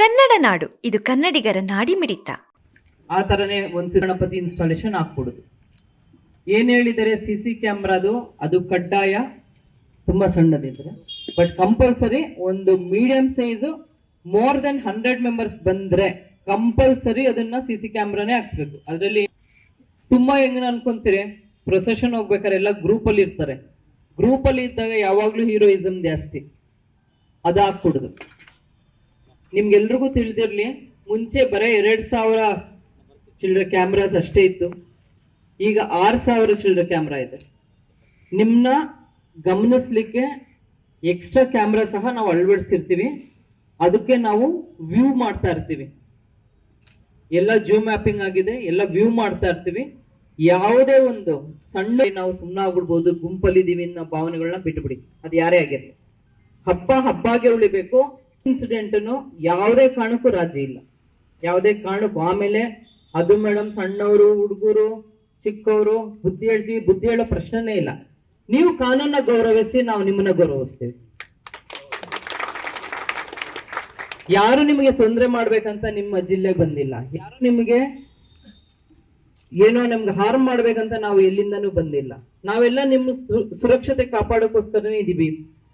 ಕನ್ನಡ ನಾಡು, ಇದು ಕನ್ನಡಿಗರ ನಾಡಿ ಮಿಡಿತ. ಆ ಥರನೇ ಒಂದು ಗಣಪತಿ ಇನ್ಸ್ಟಾಲೇಷನ್ ಹಾಕ್ಬಿಡುದು ಏನು ಹೇಳಿದರೆ ಸಿ ಸಿ ಕ್ಯಾಮ್ರಾದು? ಅದು ಕಡ್ಡಾಯ, ತುಂಬ ಸಣ್ಣದಿದ್ರೆ. ಬಟ್ ಕಂಪಲ್ಸರಿ ಒಂದು medium size more than hundred members ಬಂದ್ರೆ ಕಂಪಲ್ಸರಿ ಅದನ್ನ ಸಿ ಸಿ ಕ್ಯಾಮ್ರಾನೇ ಹಾಕ್ಸ್ಬೇಕು. ಅದರಲ್ಲಿ ತುಂಬಾ ಹೆಂಗ್ ಅನ್ಕೊಂತೀರಿ? ಪ್ರೊಸೆಷನ್ ಹೋಗ್ಬೇಕಾದ್ರೆ ಎಲ್ಲ ಗ್ರೂಪ್ ಅಲ್ಲಿ ಇರ್ತಾರೆ. ಗ್ರೂಪ್ ಅಲ್ಲಿ ಇದ್ದಾಗ ಯಾವಾಗ್ಲೂ ಹೀರೋಯಿಸಮ್ ಜಾಸ್ತಿ. ಅದು ನಿಮ್ಗೆಲ್ರಿಗೂ ತಿಳಿದಿರಲಿ, ಮುಂಚೆ ಬರೀ ಎರಡು ಸಾವಿರ ಚಿಲ್ಡ್ರ ಕ್ಯಾಮ್ರಾಸ್ ಅಷ್ಟೇ ಇತ್ತು. ಈಗ ಆರು ಸಾವಿರ ಚಿಲ್ಡ್ರ ಕ್ಯಾಮ್ರಾ ಇದೆ. ನಿಮ್ಮನ್ನ ಗಮನಿಸ್ಲಿಕ್ಕೆ ಎಕ್ಸ್ಟ್ರಾ ಕ್ಯಾಮ್ರಾ ಸಹ ನಾವು ಅಳವಡಿಸಿರ್ತೀವಿ. ಅದಕ್ಕೆ ನಾವು ವ್ಯೂ ಮಾಡ್ತಾ ಇರ್ತೀವಿ. ಎಲ್ಲ ಜೂ ಮ್ಯಾಪಿಂಗ್ ಆಗಿದೆ, ಎಲ್ಲ ವ್ಯೂ ಮಾಡ್ತಾ ಇರ್ತೀವಿ. ಯಾವುದೇ ಒಂದು ಸಣ್ಣ ನಾವು ಸುಮ್ಮನೆ ಆಗ್ಬಿಡ್ಬೋದು ಗುಂಪಲ್ಲಿದ್ದೀವಿ ಅನ್ನೋ ಭಾವನೆಗಳನ್ನ ಬಿಟ್ಟುಬಿಡಿ ಅದು ಯಾರೇ ಆಗಿರಲಿ. ಹಬ್ಬ ಹಬ್ಬಾಗೆ ಉಳಿಬೇಕು ಇನ್ಸಿಡೆಂಟ್ನು ಯಾವುದೇ ಕಾರಣಕ್ಕೂ ರಾಜಿ ಇಲ್ಲ. ಯಾವುದೇ ಕಾರಣಕ್ಕೂ ಆಮೇಲೆ ಅದು ಮೇಡಮ್ ಸಣ್ಣವರು, ಹುಡುಗರು, ಚಿಕ್ಕವರು, ಬುದ್ಧಿ ಹೇಳ್ತೀವಿ ಬುದ್ಧಿ ಹೇಳೋ ಪ್ರಶ್ನೆನೇ ಇಲ್ಲ. ನೀವು ಕಾನೂನ ಗೌರವಿಸಿ ನಾವು ನಿಮ್ಮನ್ನ ಗೌರವಿಸ್ತೀವಿ. ಯಾರು ನಿಮಗೆ ತೊಂದರೆ ಮಾಡ್ಬೇಕಂತ ನಿಮ್ಮ ಜಿಲ್ಲೆಗೆ ಬಂದಿಲ್ಲ. ಯಾರು ನಿಮಗೆ ಏನೋ ನಮ್ಗೆ ಹಾರ್ಮ್ ಮಾಡ್ಬೇಕಂತ ನಾವು ಎಲ್ಲಿಂದನೂ ಬಂದಿಲ್ಲ. ನಾವೆಲ್ಲ ನಿಮ್ಮ ಸುರಕ್ಷತೆ ಕಾಪಾಡೋಕ್ಕೋಸ್ಕರನೇ ಇದೀವಿ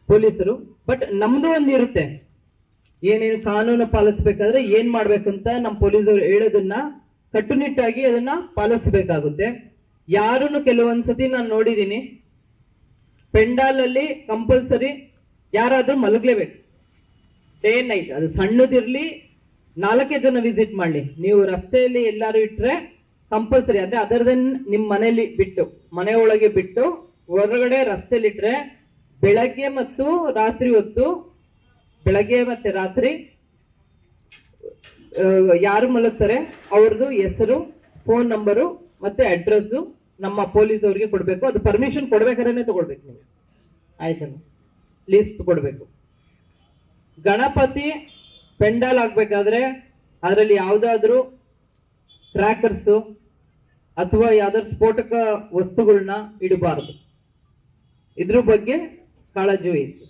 ಪೊಲೀಸರು. ಬಟ್ ನಮ್ದು ಒಂದು ಇರುತ್ತೆ ಏನೇನು ಕಾನೂನು ಪಾಲಿಸ್ಬೇಕಾದ್ರೆ ಏನ್ ಮಾಡ್ಬೇಕು ಅಂತ ನಮ್ಮ ಪೊಲೀಸರು ಹೇಳೋದನ್ನ ಕಟ್ಟುನಿಟ್ಟಾಗಿ ಅದನ್ನ ಪಾಲಿಸಬೇಕಾಗುತ್ತೆ. ಯಾರನ್ನು ಕೆಲವೊಂದ್ಸತಿ ನಾನು ನೋಡಿದ್ದೀನಿ ಪೆಂಡಾಲ್ ಅಲ್ಲಿ ಕಂಪಲ್ಸರಿ ಯಾರಾದ್ರೂ ಮಲಗಲೇಬೇಕು. ಡೇ ನೈಟ್ ಅದು ಸಣ್ಣದಿರ್ಲಿ ನಾಲ್ಕೇ ಜನ ವಿಸಿಟ್ ಮಾಡಲಿ. ನೀವು ರಸ್ತೆಯಲ್ಲಿ ಎಲ್ಲರೂ ಇಟ್ರೆ ಕಂಪಲ್ಸರಿ. ಅಂದರೆ ಅದರ್ ದೆನ್ ನಿಮ್ಮ ಮನೆಯಲ್ಲಿ ಬಿಟ್ಟು, ಮನೆ ಒಳಗೆ ಬಿಟ್ಟು, ಹೊರಗಡೆ ರಸ್ತೆಯಲ್ಲಿ ಇಟ್ರೆ ಬೆಳಗ್ಗೆ ಮತ್ತು ರಾತ್ರಿ ಹೊತ್ತು ಬೆಳಗ್ಗೆ ಮತ್ತೆ ರಾತ್ರಿ ಯಾರು ಮಲಗ್ತಾರೆ? ಅವ್ರದ್ದು ಹೆಸರು ಫೋನ್ ನಂಬರು ಮತ್ತೆ ಅಡ್ರೆಸ್ ನಮ್ಮ ಪೊಲೀಸ್ ಅವರಿಗೆ ಕೊಡಬೇಕು. ಅದು ಪರ್ಮಿಷನ್ ಕೊಡ್ಬೇಕಾದ್ರೆ ತಗೊಳ್ಬೇಕು ನೀವು. ಆಯ್ತಲ್ಲ ಲಿಸ್ಟ್ ಕೊಡಬೇಕು. ಗಣಪತಿ ಪೆಂಡಾಲ್ ಆಗ್ಬೇಕಾದ್ರೆ ಅದರಲ್ಲಿ ಯಾವುದಾದ್ರೂ ಟ್ರ್ಯಾಕರ್ಸು ಅಥವಾ ಯಾವ್ದಾದ್ರು ಸ್ಫೋಟಕ ವಸ್ತುಗಳನ್ನ ಇಡಬಾರದು. ಇದ್ರ ಬಗ್ಗೆ ಕಾಳಜಿ ವಹಿಸಿ.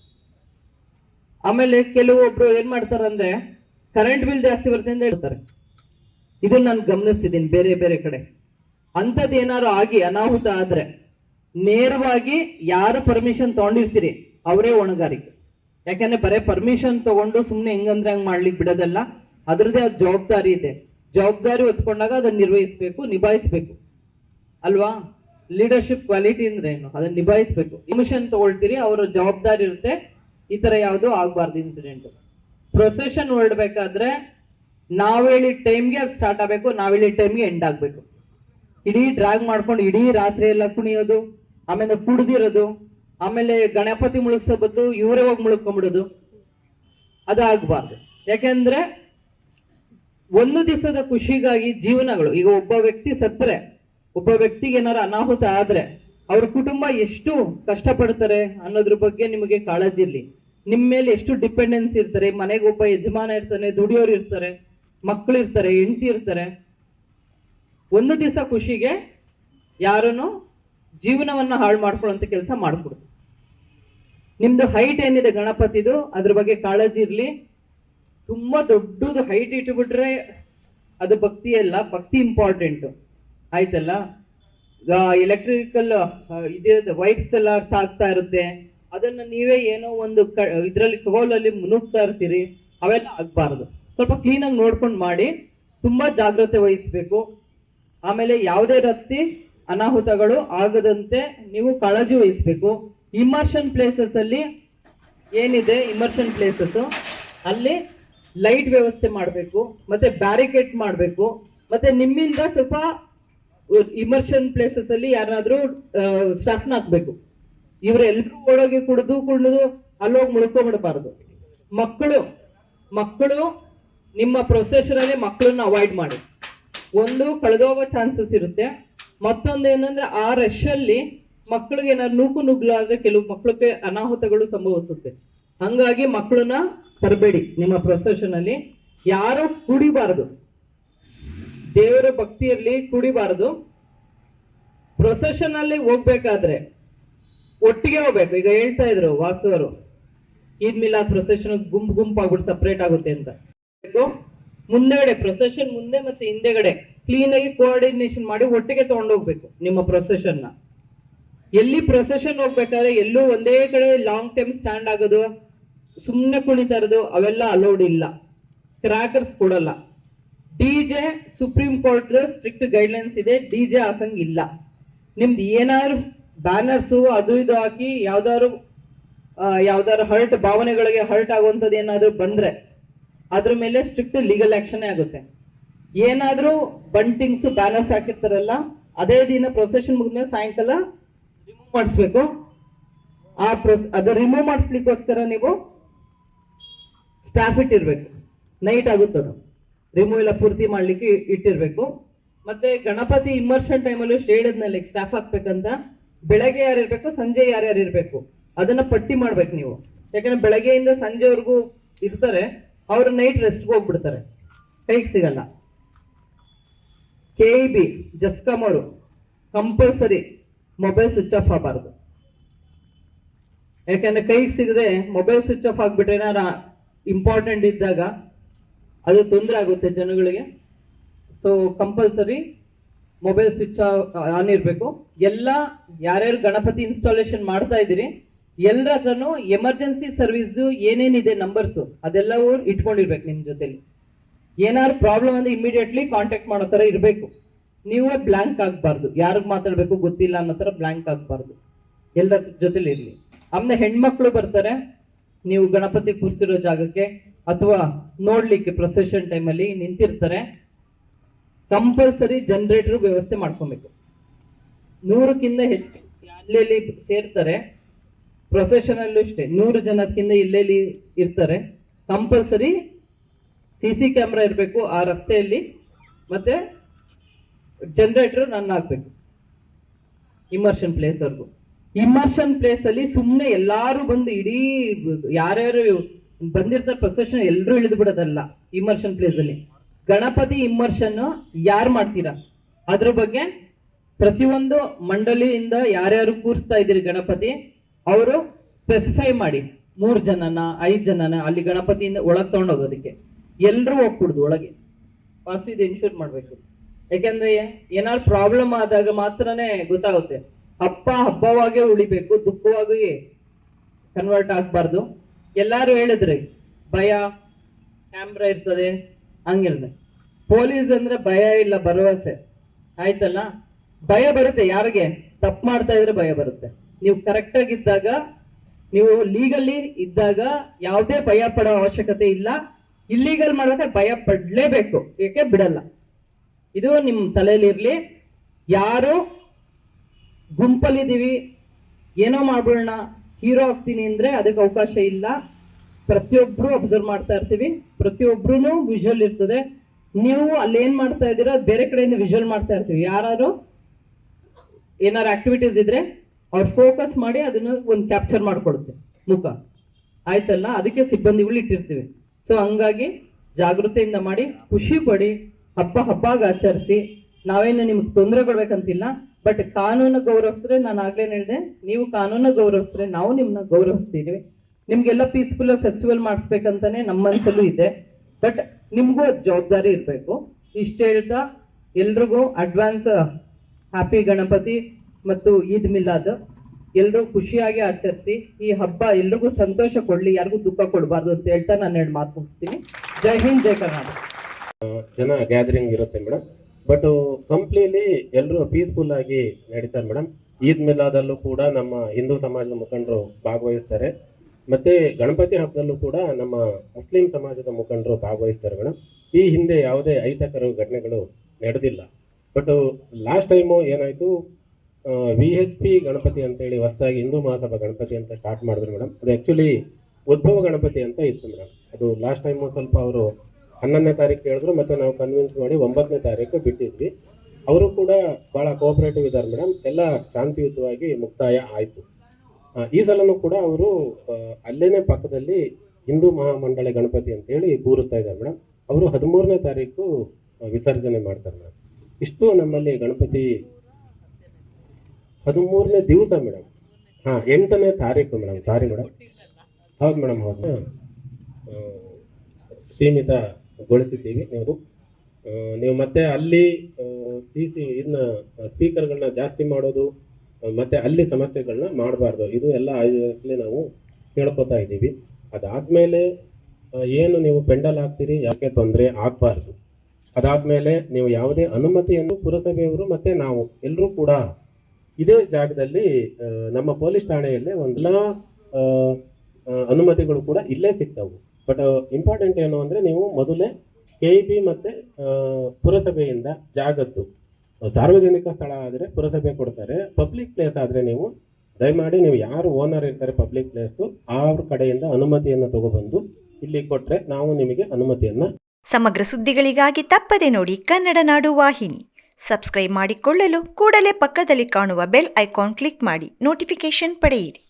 ಆಮೇಲೆ ಕೆಲವೊಬ್ರು ಏನ್ ಮಾಡ್ತಾರಂದ್ರೆ ಕರೆಂಟ್ ಬಿಲ್ ಜಾಸ್ತಿ ಬರುತ್ತೆ ಅಂತ ಹೇಳ್ತಾರೆ. ಇದು ನಾನು ಗಮನಿಸ್ತಿದ್ದೀನಿ ಬೇರೆ ಬೇರೆ ಕಡೆ. ಅಂಥದ್ದು ಏನಾದ್ರು ಆಗಿ ಅನಾಹುತ ಆದ್ರೆ ನೇರವಾಗಿ ಯಾರು ಪರ್ಮಿಷನ್ ತಗೊಂಡಿರ್ತೀರಿ? ಅವರೇ ಹೊಣೆಗಾರಿಕೆ. ಯಾಕಂದ್ರೆ ಬರೇ ಪರ್ಮಿಷನ್ ತಗೊಂಡು ಸುಮ್ಮನೆ ಹೆಂಗಂದ್ರೆ ಹಂಗ್ ಮಾಡ್ಲಿಕ್ಕೆ ಬಿಡೋದಲ್ಲ ಅದರದೇ ಆದ ಜವಾಬ್ದಾರಿ ಇದೆ. ಜವಾಬ್ದಾರಿ ಹೊತ್ಕೊಂಡಾಗ ಅದನ್ನ ನಿರ್ವಹಿಸ್ಬೇಕು, ನಿಭಾಯಿಸ್ಬೇಕು. ಅಲ್ವಾ? ಲೀಡರ್ಶಿಪ್ ಕ್ವಾಲಿಟಿ ಅಂದ್ರೆ ಏನು? ಅದನ್ನ ನಿಭಾಯಿಸ್ಬೇಕು. ಪರ್ಮಿಷನ್ ತಗೊಳ್ತೀರಿ, ಅವರ ಜವಾಬ್ದಾರಿ ಇರುತ್ತೆ ಈ ತರ ಯಾವುದು ಆಗ್ಬಾರ್ದು ಇನ್ಸಿಡೆಂಟ್ ಪ್ರೊಸೆಷನ್ ಹೊರಡ್ಬೇಕಾದ್ರೆ ನಾವ್ ಹೇಳಿದ ಟೈಮ್ಗೆ ಅದು ಸ್ಟಾರ್ಟ್ ಆಗಬೇಕು ಹೇಳಿದ ಟೈಮ್ಗೆ ಎಂಡ್ ಆಗಬೇಕು. ಇಡೀ ಡ್ರಾಗ್ ಮಾಡ್ಕೊಂಡು ಇಡೀ ರಾತ್ರಿ ಎಲ್ಲ ಕುಣಿಯೋದು, ಆಮೇಲೆ ಕುಡ್ದಿರೋದು, ಆಮೇಲೆ ಗಣಪತಿ ಮುಳುಗ್ಸೋ ಬದ್ದು ಇವರೇ ಹೋಗಿ ಮುಳುಗ್ಕೊಂಡ್ಬಿಡೋದು, ಅದು ಆಗ್ಬಾರ್ದು. ಯಾಕೆಂದ್ರೆ ಒಂದು ದಿವಸದ ಖುಷಿಗಾಗಿ ಜೀವನಗಳು, ಈಗ ಒಬ್ಬ ವ್ಯಕ್ತಿ ಸತ್ತರೆ, ಒಬ್ಬ ವ್ಯಕ್ತಿಗೆ ಏನಾರ ಅನಾಹುತ ಆದ್ರೆ ಅವ್ರ ಕುಟುಂಬ ಎಷ್ಟು ಕಷ್ಟಪಡ್ತಾರೆ ಅನ್ನೋದ್ರ ಬಗ್ಗೆ ನಿಮಗೆ ಕಾಳಜಿ ಇರ್ಲಿ. ನಿಮ್ಮ ಮೇಲೆ ಎಷ್ಟು ಡಿಪೆಂಡೆನ್ಸ್ ಇರ್ತಾರೆ, ಮನೆಗೆ ಒಬ್ಬ ಯಜಮಾನ ಇರ್ತಾನೆ, ದುಡಿಯೋರು ಇರ್ತಾರೆ ಮಕ್ಕಳು ಇರ್ತಾರೆ, ಹೆಂಡತಿ ಇರ್ತಾರೆ. ಒಂದು ದಿವಸ ಖುಷಿಗೆ ಯಾರನ್ನು ಜೀವನವನ್ನ ಹಾಳು ಮಾಡ್ಕೊಳ್ಳುವಂತ ಕೆಲಸ ಮಾಡಿಕೊಡು ನಿಮ್ದು ಹೈಟ್ ಏನಿದೆ ಗಣಪತಿದು, ಅದ್ರ ಬಗ್ಗೆ ಕಾಳಜಿ ಇರ್ಲಿ. ತುಂಬಾ ದೊಡ್ಡದು ಹೈಟ್ ಇಟ್ಬಿಟ್ರೆ ಅದು ಭಕ್ತಿ ಅಲ್ಲ ಭಕ್ತಿ ಇಂಪಾರ್ಟೆಂಟ್ ಆಯ್ತಲ್ಲ? ಎಲೆಕ್ಟ್ರಿಕಲ್ ಇದೇ ವೈರ್ಸ್ ಎಲ್ಲ ತಾಗ್ತಾ ಇರುತ್ತೆ. ಅದನ್ನ ನೀವೇ ಏನೋ ಒಂದು ಕ, ಇದರಲ್ಲಿ ಕೋಲಲ್ಲಿ ಮುನುಗ್ತಾ ಇರ್ತೀರಿ, ಅವೆಲ್ಲ ಆಗ್ಬಾರ್ದು. ಸ್ವಲ್ಪ ಕ್ಲೀನಾಗಿ ನೋಡ್ಕೊಂಡು ಮಾಡಿ, ತುಂಬಾ ಜಾಗ್ರತೆ ವಹಿಸ್ಬೇಕು. ಆಮೇಲೆ ಯಾವುದೇ ರತ್ತಿ ಅನಾಹುತಗಳು ಆಗದಂತೆ ನೀವು ಕಾಳಜಿ ವಹಿಸ್ಬೇಕು. ಇಮರ್ಷನ್ ಪ್ಲೇಸಸ್ ಅಲ್ಲಿ ಏನಿದೆ ಇಮರ್ಷನ್ ಪ್ಲೇಸಸ್ ಅಲ್ಲಿ ಲೈಟ್ ವ್ಯವಸ್ಥೆ ಮಾಡಬೇಕು, ಮತ್ತೆ ಬ್ಯಾರಿಕೇಡ್ ಮಾಡಬೇಕು, ಮತ್ತೆ ನಿಮ್ಮಿಂದ ಸ್ವಲ್ಪ ಇಮರ್ಷನ್ ಪ್ಲೇಸಸ್ ಅಲ್ಲಿ ಯಾರಾದ್ರೂ ಸ್ಟಾಫ್ನ ಹಾಕ್ಬೇಕು. ಇವರೆಲ್ಲರೂ ಒಳಗೆ ಕುಡಿದು ಕುಡಿದು, ಅಲ್ಲೋಗಿ ಮುಳ್ಕೊಂಡ್ಬಿಡಬಾರ್ದು ಮಕ್ಕಳು ಮಕ್ಕಳು ನಿಮ್ಮ ಪ್ರೊಸೆಷನ್ ಅಲ್ಲಿ ಮಕ್ಕಳನ್ನ ಅವಾಯ್ಡ್ ಮಾಡಿ. ಒಂದು, ಕಳೆದೋಗೋ ಚಾನ್ಸಸ್ ಇರುತ್ತೆ. ಮತ್ತೊಂದು ಏನಂದ್ರೆ, ಆ ರಶ್ ಅಲ್ಲಿ ಮಕ್ಕಳಿಗೆ ಏನಾದ್ರು ನೂಕು ನುಗ್ಲಾದ್ರೆ ಕೆಲವು ಮಕ್ಕಳಿಗೆ ಅನಾಹುತಗಳು ಸಂಭವಿಸುತ್ತೆ. ಹಂಗಾಗಿ ಮಕ್ಕಳನ್ನ ತರಬೇಡಿ ನಿಮ್ಮ ಪ್ರೊಸೆಷನ್ ಅಲ್ಲಿ. ಯಾರು ಕುಡಿಬಾರದು. ದೇವರ ಭಕ್ತಿಯಲ್ಲಿ ಕುಡಿಬಾರದು. ಪ್ರೊಸೆಷನ್ ಅಲ್ಲಿ ಹೋಗ್ಬೇಕಾದ್ರೆ ಒಟ್ಟಿಗೆ ಹೋಗ್ಬೇಕು. ಈಗ ಹೇಳ್ತಾ ಇದ್ರು ವಾಸುವರು, ಈದ್ ಮಿಲಾದ್ ಪ್ರೊಸೆಷನ್ ಗುಂಪು ಗುಂಪು ಆಗ್ಬಿಟ್ಟು ಸಪ್ರೇಟ್ ಆಗುತ್ತೆ ಅಂತ. ಮುಂದೆಗಡೆ ಪ್ರೊಸೆಷನ್ ಮುಂದೆ ಮತ್ತೆ ಹಿಂದೆಗಡೆ ಕ್ಲೀನ್ ಆಗಿ ಕೋಆರ್ಡಿನೇಷನ್ ಮಾಡಿ ಒಟ್ಟಿಗೆ ತಗೊಂಡೋಗ್ಬೇಕು ನಿಮ್ಮ ಪ್ರೊಸೆಷನ್ನ. ಎಲ್ಲಿ ಪ್ರೊಸೆಷನ್ ಹೋಗ್ಬೇಕಾದ್ರೆ ಎಲ್ಲೂ ಒಂದೇ ಕಡೆ ಲಾಂಗ್ ಟೈಮ್ ಸ್ಟ್ಯಾಂಡ್ ಆಗೋದು ಸುಮ್ಮನೆ ಕುಣಿತಾ ಇರೋದು, ಅವೆಲ್ಲ ಅಲೌಡ್ ಇಲ್ಲ. ಕ್ರ್ಯಾಕರ್ಸ್ ಕೊಡಲ್ಲ. DJ supreme court strict guidelines ಇದೆ ಡಿಜೆ ಹಾಕಂಗಿಲ್ಲ. ನಿಮ್ದು ಏನಾದ್ರು ಬ್ಯಾನರ್ಸು ಅದು ಇದು ಹಾಕಿ ಯಾವ್ದಾದ್ರು ಯಾವ್ದಾದ್ರು ಹರ್ಟ್ ಭಾವನೆಗಳಿಗೆ ಹರ್ಟ್ ಆಗುವಂಥದ್ದು ಏನಾದರೂ ಬಂದ್ರೆ ಅದ್ರ ಮೇಲೆ ಸ್ಟ್ರಿಕ್ಟ್ ಲೀಗಲ್ ಆಕ್ಷನ್ ಆಗುತ್ತೆ. ಏನಾದರೂ ಬಂಟಿಂಗ್ಸ್, ಬ್ಯಾನರ್ಸ್ ಹಾಕಿರ್ತಾರಲ್ಲ, ಅದೇ ದಿನ ಪ್ರೊಸೆಷನ್ ಮುಗಿದ್ಮೇಲೆ ಸಾಯಂಕಾಲ ರಿಮೂವ್ ಮಾಡಿಸ್ಬೇಕು. ಆ ಪ್ರೊಸ್, ಅದು ರಿಮೂವ್ ಮಾಡಿಸ್ಲಿಕ್ಕೋಸ್ಕರ ನೀವು ಸ್ಟಾಫ್ ಇಟ್ಟಿರ್ಬೇಕು. ನೈಟ್ ಆಗುತ್ತದು. ರಿಮೂವ್ ಎಲ್ಲ ಪೂರ್ತಿ ಮಾಡ್ಲಿಕ್ಕೆ ಇಟ್ಟಿರಬೇಕು. ಮತ್ತೆ ಗಣಪತಿ ಇಮ್ಮರ್ಷನ್ ಟೈಮಲ್ಲೂ ಸ್ಟೇಡಿಯಂನಲ್ಲಿ ಸ್ಟಾಫ್ ಹಾಕ್ಬೇಕಂತ ಬೆಳಗ್ಗೆ ಯಾರು ಇರಬೇಕು, ಸಂಜೆ ಯಾರ್ಯಾರು ಇರಬೇಕು, ಅದನ್ನ ಪಟ್ಟಿ ಮಾಡ್ಬೇಕು ನೀವು. ಯಾಕಂದ್ರೆ ಬೆಳಗ್ಗೆಯಿಂದ ಸಂಜೆವರೆಗೂ ಇರ್ತಾರೆ, ಅವ್ರು ನೈಟ್ ರೆಸ್ಟ್ಗೆ ಹೋಗ್ಬಿಡ್ತಾರೆ. ಕೈಗೆ ಸಿಗಲ್ಲ. ಕೆ ಇ ಬಿ ಜಸ್ಕಾಮ್ ಅವರು ಕಂಪಲ್ಸರಿ ಮೊಬೈಲ್ ಸ್ವಿಚ್ ಆಫ್ ಆಗಬಾರ್ದು. ಯಾಕಂದ್ರೆ ಕೈಗೆ ಸಿಗದೆ ಮೊಬೈಲ್ ಸ್ವಿಚ್ ಆಫ್ ಆಗ್ಬಿಟ್ರೆ ಏನಾರ ಇಂಪಾರ್ಟೆಂಟ್ ಇದ್ದಾಗ ಅದು ತೊಂದರೆ ಆಗುತ್ತೆ ಜನಗಳಿಗೆ. So compulsory mobile switch on ಇರಬೇಕು. ಎಲ್ಲ ಯಾರ್ಯಾರು ಗಣಪತಿ ಇನ್ಸ್ಟಾಲೇಷನ್ ಮಾಡ್ತಾ ಇದ್ದೀರಿ ಎಲ್ಲರ ಎಮರ್ಜೆನ್ಸಿ ಸರ್ವಿಸ್ದು ಏನೇನಿದೆ ನಂಬರ್ಸು ಅದೆಲ್ಲವೂ ಇಟ್ಕೊಂಡಿರ್ಬೇಕು ನಿಮ್ಮ ಜೊತೆಲಿ. ಏನಾದ್ರು ಪ್ರಾಬ್ಲಮ್ ಅಂದರೆ ಇಮಿಡಿಯೇಟ್ಲಿ ಕಾಂಟ್ಯಾಕ್ಟ್ ಮಾಡೋ ಥರ ಇರಬೇಕು. ನೀವೇ ಬ್ಲ್ಯಾಂಕ್ ಆಗಬಾರ್ದು. ಯಾರಿಗೆ ಮಾತಾಡಬೇಕು ಗೊತ್ತಿಲ್ಲ ಅನ್ನೋ ಥರ ಬ್ಲ್ಯಾಂಕ್ ಆಗಬಾರ್ದು. ಎಲ್ಲರ ಜೊತೆಲಿ ಇರಲಿ. ಆಮೇಲೆ ಹೆಣ್ಮಕ್ಳು ಬರ್ತಾರೆ. ನೀವು ಗಣಪತಿ ಕೂರಿಸಿರೋ ಜಾಗಕ್ಕೆ ಅಥವಾ ನೋಡ್ಲಿಕ್ಕೆ ಪ್ರೊಸೆಷನ್ ಟೈಮಲ್ಲಿ ನಿಂತಿರ್ತಾರೆ. ಕಂಪಲ್ಸರಿ ಜನರೇಟರ್ ವ್ಯವಸ್ಥೆ ಮಾಡ್ಕೊಬೇಕು. ನೂರಕ್ಕಿಂತ ಹೆಚ್ಚು ಎಲ್ಲೆಲ್ಲಿ ಸೇರ್ತಾರೆ. ಪ್ರೊಸೆಷನ್ ಅಲ್ಲೂ ಅಷ್ಟೇ ನೂರು ಜನಕ್ಕಿಂತ ಇಲ್ಲೆಲ್ಲಿ ಇರ್ತಾರೆ. ಕಂಪಲ್ಸರಿ ಸಿ ಸಿ ಕ್ಯಾಮ್ರಾ ಇರಬೇಕು, ಆ ರಸ್ತೆಯಲ್ಲಿ. ಮತ್ತೆ ಜನರೇಟರ್ ರನ್ ಆಗಬೇಕು. ಇಮರ್ಷನ್ ಪ್ಲೇಸ್ ವರ್ಗು. ಇಮರ್ಷನ್ ಪ್ಲೇಸ್ ಅಲ್ಲಿ ಸುಮ್ಮನೆ ಎಲ್ಲಾರು ಬಂದು ಇಡೀ ಯಾರ್ಯಾರು ಬಂದಿರ್ತಾರೆ ಪ್ರೊಸೆಷನ್ ಎಲ್ಲರೂ ಇಳಿದು ಬಿಡೋದಲ್ಲ ಇಮರ್ಷನ್ ಪ್ಲೇಸ್ ಅಲ್ಲಿ. ಗಣಪತಿ ಇಮರ್ಷನ್ ಯಾರು ಮಾಡ್ತೀರಾ? ಅದ್ರ ಬಗ್ಗೆ ಪ್ರತಿಯೊಂದು ಮಂಡಳಿಯಿಂದ ಯಾರ್ಯಾರು ಕೂರಿಸ್ತಾ ಇದ್ದೀರಿ ಗಣಪತಿ, ಅವರು ಸ್ಪೆಸಿಫೈ ಮಾಡಿ. ಮೂರ್ ಜನನ, ಐದ್ ಜನನ, ಅಲ್ಲಿ ಗಣಪತಿಯಿಂದ ಒಳಗ್ ತಗೊಂಡೋಗೋದಕ್ಕೆ. ಎಲ್ಲರೂ ಹೋಗ್ಬಿಡ್ದು ಒಳಗೆ. ಫಸ್ಟ್ ಇದು ಇನ್ಶೂರ್ ಮಾಡ್ಬೇಕು. ಯಾಕೆಂದ್ರೆ ಏನಾದ್ರು ಪ್ರಾಬ್ಲಮ್ ಆದಾಗ ಮಾತ್ರನೇ ಗೊತ್ತಾಗುತ್ತೆ. ಹಬ್ಬ ಹಬ್ಬವಾಗೇ ಉಳಿಬೇಕು, ದುಃಖವಾಗಿ ಕನ್ವರ್ಟ್ ಆಗಬಾರ್ದು. ಎಲ್ಲರೂ ಹೇಳಿದ್ರೆ, ಭಯ ಕ್ಯಾಮ್ರಾ ಇರ್ತದೆ ಹಂಗಿಲ್ದೆ ಪೊಲೀಸ್ ಅಂದ್ರೆ ಭಯ ಇಲ್ಲ, ಭರವಸೆ. ಆಯ್ತಲ್ಲ? ಭಯ ಬರುತ್ತೆ, ಯಾರಿಗೆ? ತಪ್ಪು ಮಾಡ್ತಾ ಇದ್ರೆ ಭಯ ಬರುತ್ತೆ. ನೀವು ಕರೆಕ್ಟಾಗಿ ಇದ್ದಾಗ, ನೀವು ಲೀಗಲಿ ಇದ್ದಾಗ ಯಾವುದೇ ಭಯ ಪಡೋ ಅವಶ್ಯಕತೆ ಇಲ್ಲ. ಇಲ್ಲೀಗಲ್ ಮಾಡಬೇಕಾದ್ರೆ ಭಯ ಪಡಲೇಬೇಕು, ಏಕೆ ಬಿಡಲ್ಲ. ಇದು ನಿಮ್ಮ ತಲೆಯಲ್ಲಿ ಇರ್ಲಿ. ಯಾರು ಗುಂಪಲ್ಲಿದ್ದೀವಿ. ಏನೋ ಮಾಡ್ಬಿಡೋಣ. ಹೀರೋ ಆಗ್ತೀನಿ ಅಂದ್ರೆ ಅದಕ್ಕೆ ಅವಕಾಶ ಇಲ್ಲ. ಪ್ರತಿಯೊಬ್ಬರು ಅಬ್ಸರ್ವ್ ಮಾಡ್ತಾ ಇರ್ತೀವಿ. ಪ್ರತಿಯೊಬ್ರು ವಿಜುವಲ್ ಇರ್ತದೆ. ನೀವು ಅಲ್ಲೇನ್ ಮಾಡ್ತಾ ಇದ್ದೀರಾ ಬೇರೆ ಕಡೆಯಿಂದ ವಿಜುವಲ್ ಮಾಡ್ತಾ ಇರ್ತೀವಿ. ಯಾರು ಏನಾರು ಆಕ್ಟಿವಿಟೀಸ್ ಇದ್ರೆ ಅವ್ರು ಫೋಕಸ್ ಮಾಡಿ ಅದನ್ನ ಒಂದು ಕ್ಯಾಪ್ಚರ್ ಮಾಡಿಕೊಡುತ್ತೆ ಮುಖ. ಆಯ್ತಲ್ಲ? ಅದಕ್ಕೆ ಸಿಬ್ಬಂದಿಗಳು ಇಟ್ಟಿರ್ತೀವಿ. ಸೊ ಹಂಗಾಗಿ ಜಾಗೃತಿಯಿಂದ ಮಾಡಿ, ಖುಷಿ ಪಡಿ, ಹಬ್ಬ ಹಬ್ಬಾಗ ಆಚರಿಸಿ ನಾವೇನು ನಿಮ್ಗೆ ತೊಂದರೆ ಕೊಡ್ಬೇಕಂತಿಲ್ಲ ಬಟ್ ಕಾನೂನು ಗೌರವಿಸಿದ್ರೆ ನಾನು ಆಗ್ಲೇ ಹೇಳಿದೆ, ನೀವು ಕಾನೂನು ಗೌರವಿಸಿದ್ರೆ ನಾವು ನಿಮ್ಮನ್ನ ಗೌರವಿಸ್ತೀವಿ. ನಿಮ್ಗೆಲ್ಲ ಪೀಸ್ಫುಲ್ ಫೆಸ್ಟಿವಲ್ ಮಾಡಿಸ್ಬೇಕಂತಾನೆ ನಮ್ಮ ಮನಸ್ಸಲ್ಲೂ ಇದೆ ಬಟ್ ನಿಮ್ಗೂ ಜವಾಬ್ದಾರಿ ಇರಬೇಕು. ಇಷ್ಟ ಹೇಳ್ತಾ ಎಲ್ರಿಗೂ ಅಡ್ವಾನ್ಸ್ ಹ್ಯಾಪಿ ಗಣಪತಿ ಮತ್ತು ಈದ್ ಮಿಲಾದ್. ಎಲ್ಲರೂ ಖುಷಿಯಾಗಿ ಆಚರಿಸಿ, ಈ ಹಬ್ಬ ಎಲ್ರಿಗೂ ಸಂತೋಷ ಕೊಡ್ಲಿ, ಯಾರಿಗೂ ದುಃಖ ಕೊಡಬಾರ್ದು ಅಂತ ಹೇಳ್ತಾ ನಾನು ಎರಡು ಮಾತು ಮುಗಿಸ್ತೀನಿ. ಜೈ ಹಿಂದ್, ಜೈ ಕರ್ನಾಟಕ. ಜನ ಗ್ಯಾದರಿಂಗ್ ಇರುತ್ತೆ ಮೇಡಮ್. ಬಟ್ ಕಂಪ್ಲೀಲಿ ಎಲ್ಲರೂ ಪೀಸ್ಫುಲ್ ಆಗಿ ನಡೀತಾರೆ ಮೇಡಮ್ ಈದ್ ಮಿಲಾದಲ್ಲೂ ಕೂಡ ನಮ್ಮ ಹಿಂದೂ ಸಮಾಜದ ಮುಖಂಡರು ಭಾಗವಹಿಸ್ತಾರೆ. ಮತ್ತೆ ಗಣಪತಿ ಹಬ್ಬದಲ್ಲೂ ಕೂಡ ನಮ್ಮ ಮುಸ್ಲಿಂ ಸಮಾಜದ ಮುಖಂಡರು ಭಾಗವಹಿಸ್ತಾರೆ ಮೇಡಮ್ ಈ ಹಿಂದೆ ಯಾವುದೇ ಅಹಿತಕರ ಘಟನೆಗಳು ನಡೆದಿಲ್ಲ. ಬಟ್ ಲಾಸ್ಟ್ ಟೈಮು ಏನಾಯ್ತು ವಿ ಎಚ್ ಪಿ ಗಣಪತಿ ಅಂತೇಳಿ ಹೊಸದಾಗಿ ಹಿಂದೂ ಮಹಾಸಭಾ ಗಣಪತಿ ಅಂತ ಸ್ಟಾರ್ಟ್ ಮಾಡಿದ್ರು ಮೇಡಮ್ ಅದು ಆ್ಯಕ್ಚುಲಿ ಉದ್ಭವ ಗಣಪತಿ ಅಂತ ಇತ್ತು ಮೇಡಮ್ ಅದು ಲಾಸ್ಟ್ ಟೈಮು ಸ್ವಲ್ಪ ಅವರು ಹನ್ನೊಂದನೇ ತಾರೀಕು ಹೇಳಿದ್ರು, ಮತ್ತೆ ನಾವು ಕನ್ವಿನ್ಸ್ ಮಾಡಿ ಒಂಬತ್ತನೇ ತಾರೀಕು ಬಿಟ್ಟಿದ್ವಿ. ಅವರು ಕೂಡ ಭಾಳ ಕೋಆಪರೇಟಿವ್ ಇದ್ದಾರೆ ಮೇಡಮ್ ಎಲ್ಲ ಶಾಂತಿಯುತವಾಗಿ ಮುಕ್ತಾಯ ಆಯಿತು. ಈ ಸಲನೂ ಕೂಡ ಅವರು ಅಲ್ಲೇನೆ ಪಕ್ಕದಲ್ಲಿ ಹಿಂದೂ ಮಹಾಮಂಡಳಿ ಗಣಪತಿ ಅಂತೇಳಿ ಕೂರಿಸ್ತಾ ಇದ್ದಾರೆ ಮೇಡಮ್ ಅವರು ಹದಿಮೂರನೇ ತಾರೀಕು ವಿಸರ್ಜನೆ ಮಾಡ್ತಾರೆ ಮೇಡಮ್ ಇಷ್ಟು ನಮ್ಮಲ್ಲಿ ಗಣಪತಿ ಹದಿಮೂರನೇ ದಿವಸ ಮೇಡಮ್ ಹಾಂ, ಎಂಟನೇ ತಾರೀಕು ಮೇಡಮ್ ಸಾರಿ ಮೇಡಮ್ ಹೌದು ಮೇಡಮ್ ಹೌದು. ಸೀಮಿತ ಗೊಳಿಸಿದ್ದೀವಿ ನೀವು. ನೀವು ಮತ್ತೆ ಅಲ್ಲಿ ಸಿ ಸಿ ಇದನ್ನ ಸ್ಪೀಕರ್ಗಳನ್ನ ಜಾಸ್ತಿ ಮಾಡೋದು ಮತ್ತೆ ಅಲ್ಲಿ ಸಮಸ್ಯೆಗಳನ್ನ ಮಾಡಬಾರ್ದು. ಇದು ಎಲ್ಲ ಆಯೋಜನೆ ನಾವು ಕೇಳ್ಕೊತಾ ಇದ್ದೀವಿ. ಅದಾದ್ಮೇಲೆ ಏನು ನೀವು ಪೆಂಡಲ್ ಹಾಕ್ತೀರಿ, ಯಾಕೆ ತೊಂದರೆ ಆಗಬಾರ್ದು. ಅದಾದಮೇಲೆ ನೀವು ಯಾವುದೇ ಅನುಮತಿಯನ್ನು ಪುರಸಭೆಯವರು ಮತ್ತು ನಾವು ಎಲ್ಲರೂ ಕೂಡ ಇದೇ ಜಾಗದಲ್ಲಿ ನಮ್ಮ ಪೊಲೀಸ್ ಠಾಣೆಯಲ್ಲೇ ಒಂದೆಲ್ಲ ಅನುಮತಿಗಳು ಕೂಡ ಇಲ್ಲೇ ಸಿಗ್ತಾವು. ಬಟ್ ಇಂಪಾರ್ಟೆಂಟ್ ಏನು ಅಂದರೆ ನೀವು ಮೊದಲೇ ಕೆ ಬಿ ಮತ್ತು ಪುರಸಭೆಯಿಂದ ಜಾಗದ್ದು. ಸಾರ್ವಜನಿಕ ಸ್ಥಳ ಆದರೆ ಪುರಸಭೆ ಕೊಡ್ತಾರೆ. ಪಬ್ಲಿಕ್ ಪ್ಲೇಸ್ ಆದರೆ ನೀವು ದಯಮಾಡಿ ನೀವು ಯಾರು ಓನರ್ ಇರ್ತಾರೆ ಪಬ್ಲಿಕ್ ಪ್ಲೇಸು ಅವ್ರ ಕಡೆಯಿಂದ ಅನುಮತಿಯನ್ನು ತಗೊಬಂದು ಇಲ್ಲಿ ಕೊಟ್ಟರೆ ನಾವು ನಿಮಗೆ ಅನುಮತಿಯನ್ನು ಸಮಗ್ರ ಸುದ್ದಿಗಳಿಗಾಗಿ ತಪ್ಪದೆ ನೋಡಿ ಕನ್ನಡ ನಾಡು ವಾಹಿನಿ. ಸಬ್ಸ್ಕ್ರೈಬ್ ಮಾಡಿಕೊಳ್ಳಲು ಕೂಡಲೇ ಪಕ್ಕದಲ್ಲಿ ಕಾಣುವ ಬೆಲ್ ಐಕಾನ್ ಕ್ಲಿಕ್ ಮಾಡಿ ನೋಟಿಫಿಕೇಶನ್ ಪಡೆಯಿರಿ.